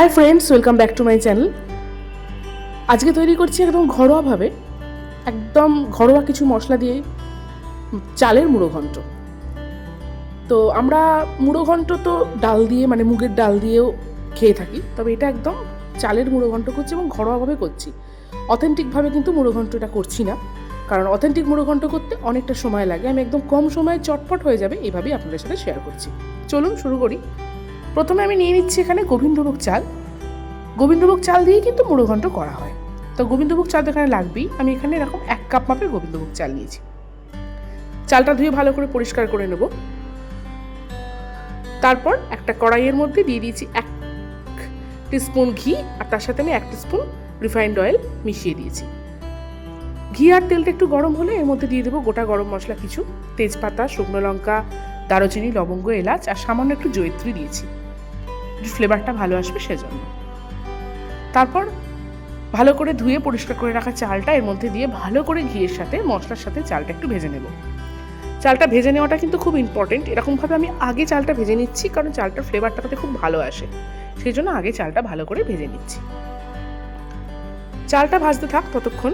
Hi friends welcome back to my channel আজকে তৈরি করছি একদম ঘরোয়াভাবে, একদম ঘরোয়া কিছু মশলা দিয়ে চালের মুড়ো ঘন্ট তো আমরা মুড়ো ঘন্ট তো ডাল দিয়ে মানে মুগের ডাল দিয়েও খেয়ে থাকি, তবে এটা একদম চালের মুড়ো ঘন্ট করছি এবং ঘরোয়াভাবে করছি। অথেন্টিকভাবে কিন্তু মুড়ো ঘন্টটা করছি না, কারণ অথেন্টিক মুড়ো ঘন্ট করতে অনেকটা সময় লাগে। আমি একদম কম সময়ে চটপট হয়ে যাবে এইভাবেই আপনাদের সাথে শেয়ার করছি। চলুন শুরু করি। প্রথমে আমি নিয়ে নিচ্ছি এখানে গোবিন্দভোগ চাল। গোবিন্দভোগ চাল দিয়ে কিন্তু মুড়ো ঘন্ট করা হয়। তো গোবিন্দভোগ চাল তো এখানে লাগবেই। আমি এখানে এরকম এক কাপ মাপের গোবিন্দভোগ চাল নিয়েছি। চালটা ধুয়ে ভালো করে পরিষ্কার করে নেব। তারপর একটা কড়াইয়ের মধ্যে দিয়ে দিয়েছি এক টিস্পুন ঘি, আর তার সাথে আমি এক টিস্পুন রিফাইন্ড অয়েল মিশিয়ে দিয়েছি। ঘি আর তেলটা একটু গরম হলে এর মধ্যে দিয়ে দেবো গোটা গরম মশলা, কিছু তেজপাতা, শুকনো লঙ্কা, দারুচিনি, লবঙ্গ, এলাচ, আর সামান্য একটু জয়িত্রী দিয়েছি। ফ্লেভারটা ভালো আসবে সেজন্য। তারপর ভালো করে ধুয়ে পরিষ্কার করে রাখা চালটা, এর মধ্যে দিয়ে ভালো করে ঘিয়ের সাথে, মশলার সাথে চালটা একটু ভেজে নেব। চালটা ভেজে নেওয়াটা কিন্তু খুব ইম্পর্টেন্ট এরকমভাবে আমি আগে চালটা ভেজে নিচ্ছি, কারণ চালটার ফ্লেভারটা তাতে খুব ভালো আসে। সেই জন্য আগে চালটা ভালো করে ভেজে নিচ্ছি। চালটা ভাজতে থাক ততক্ষণ।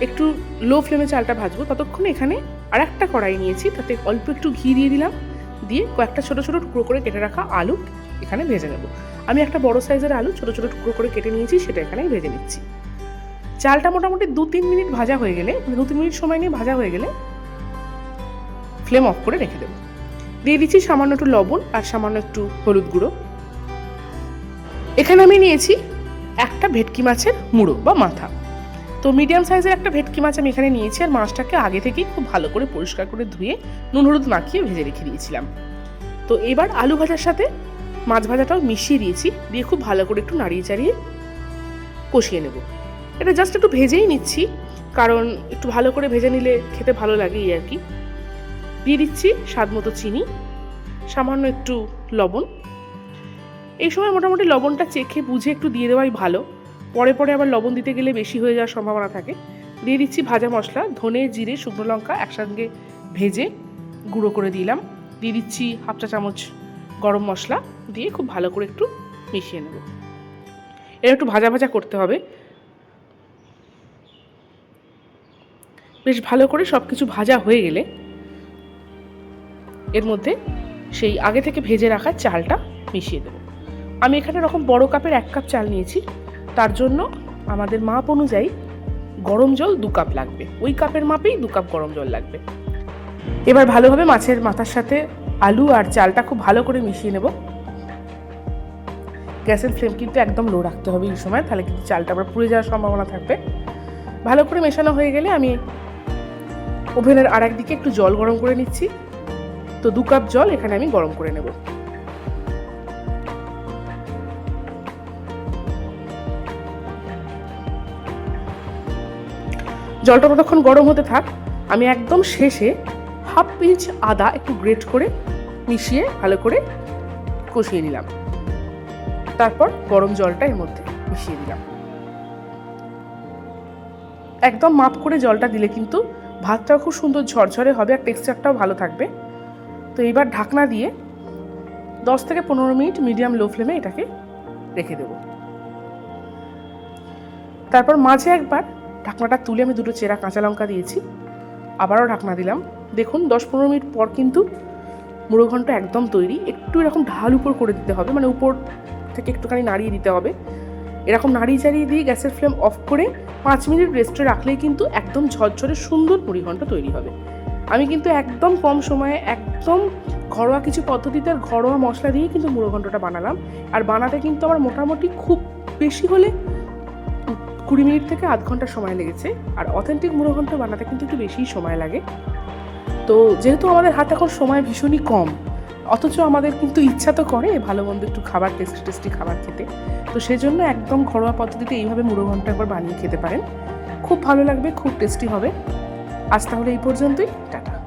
একটু লো ফ্লেমে চালটা ভাজবো। ততক্ষণ এখানে আর একটা কড়াই নিয়েছি, তাতে অল্প একটু ঘি দিয়ে দিলাম। দিয়ে কয়েকটা ছোটো ছোটো টুকরো করে কেটে রাখা আলু এখানে ভেজে নেব। আমি একটা বড় সাইজের আলু ছোটো ছোটো টুকরো করে কেটে নিয়েছি, সেটা এখানে ভেজে নিচ্ছি। চালটা মোটামুটি দু তিন মিনিট ভাজা হয়ে গেলে মানে দু তিন মিনিট সময় নিয়ে ভাজা হয়ে গেলে ফ্লেম অফ করে রেখে দেবো। দিয়ে দিচ্ছি সামান্য একটু লবণ আর সামান্য একটু হলুদ গুঁড়ো। এখানে আমি নিয়েছি একটা ভেটকি মাছের মুড়ো বা মাথা। তো মিডিয়াম সাইজের একটা ভেটকি মাছ আমি এখানে নিয়েছি আর মাছটাকে আগে থেকেই খুব ভালো করে পরিষ্কার করে ধুয়ে নুন হলুদ মাখিয়ে ভেজে রেখে দিয়েছিলাম। তো এবার আলু ভাজার সাথে মাছ ভাজাটাও মিশিয়ে দিয়েছি, দিয়ে খুব ভালো করে একটু নাড়িয়ে চাড়িয়ে কষিয়ে নেব। এটা জাস্ট একটু ভেজেই নিচ্ছি, কারণ একটু ভালো করে ভেজে নিলে খেতে ভালো লাগে এই আর কি। দিয়ে দিচ্ছি স্বাদ মতো চিনি, সামান্য একটু লবণ। এই সময় মোটামুটি লবণটা চেখে বুঝে একটু দিয়ে দেওয়াই ভালো। পরে পরে আবার লবণ দিতে গেলে বেশি হয়ে যাওয়ার সম্ভাবনা থাকে। দিয়ে দিচ্ছি ভাজা মশলা, ধনে, জিরে, শুকনো লঙ্কা একসঙ্গে ভেজে গুঁড়ো করে দিলাম। দিয়ে দিচ্ছি হাফ চা চামচ গরম মশলা দিয়ে খুব ভালো করে একটু মিশিয়ে নেব। এটা একটু ভাজা ভাজা করতে হবে। বেশ ভালো করে সব কিছু ভাজা হয়ে গেলে এর মধ্যে সেই আগে থেকে ভেজে রাখা চালটা মিশিয়ে দেবো। আমি এখানে এরকম বড় কাপের এক কাপ চাল নিয়েছি। তার জন্য আমাদের মাপ অনুযায়ী গরম জল দু কাপ লাগবে। ওই কাপের মাপেই দু কাপ গরম জল লাগবে। এবার ভালোভাবে মাছের মাথার সাথে আলু আর চালটা খুব ভালো করে মিশিয়ে নেব। গ্যাসের ফ্লেম কিন্তু একদম লো রাখতে হবে এই সময়, তাহলে কিন্তু চালটা আবার পুড়ে যাওয়ার সম্ভাবনা থাকবে। ভালো করে মেশানো হয়ে গেলে আমি ওভেনের আর একদিকে একটু জল গরম করে নিচ্ছি। তো দু কাপ জল এখানে আমি গরম করে নেব। জলটা ততক্ষণ গরম হতে থাক, আমি একদম শেষে হাফ পিঞ্চ আদা একটু গ্রেট করে মিশিয়ে ভালো করে কষিয়ে নিলাম। তারপর গরম জলটা এর মধ্যে মিশিয়ে দিলাম। একদম মাপ করে জলটা দিলে কিন্তু ভাতটাও খুব সুন্দর ঝরঝরে হবে আর টেক্সচারটাও ভালো থাকবে। তো এইবার ঢাকনা দিয়ে দশ থেকে পনেরো মিনিট মিডিয়াম লো ফ্লেমে এটাকে রেখে দেব। তারপর মাঝে একবার ঢাকনাটা তুলে আমি দুটো চেরা কাঁচা লঙ্কা দিয়েছি, আবারও ঢাকনা দিলাম। দেখুন, দশ পনেরো মিনিট পর কিন্তু মুড়ো একদম তৈরি। একটু এরকম ঢাল উপর করে দিতে হবে মানে উপর থেকে একটুখানি নাড়িয়ে দিতে হবে। এরকম নাড়িয়ে চাড়িয়ে দিয়ে গ্যাসের ফ্লেম অফ করে পাঁচ মিনিট রেস্টে রাখলেই কিন্তু একদম ঝরঝরে সুন্দর মুড়ি ঘন্ট তৈরি হবে। আমি কিন্তু একদম কম সময়ে, একদম ঘরোয়া কিছু পদ্ধতিতে আর ঘরোয়া মশলা দিয়ে কিন্তু মুড়ো ঘন্টটা বানালাম। আর বানাতে কিন্তু আমার মোটামুটি খুব বেশি হলে কুড়ি মিনিট থেকে আধ ঘণ্টা সময় লেগেছে। আর অথেন্টিক মুড়ো বানাতে কিন্তু একটু বেশিই সময় লাগে। তো যেহেতু আমাদের হাতে এখন সময় ভীষণই কম, অথচ আমাদের কিন্তু ইচ্ছা তো করে ভালো মন্দ একটু খাবার টেস্টি টেস্টি খাবার খেতে। তো সেজন্য একদম ঘরোয়া পদ্ধতিতে এইভাবে মুড়ো ঘণ্টা একবার বানিয়ে খেতে পারেন। খুব ভালো লাগবে, খুব টেস্টি হবে। আজ তাহলে এই পর্যন্তই, টাটা।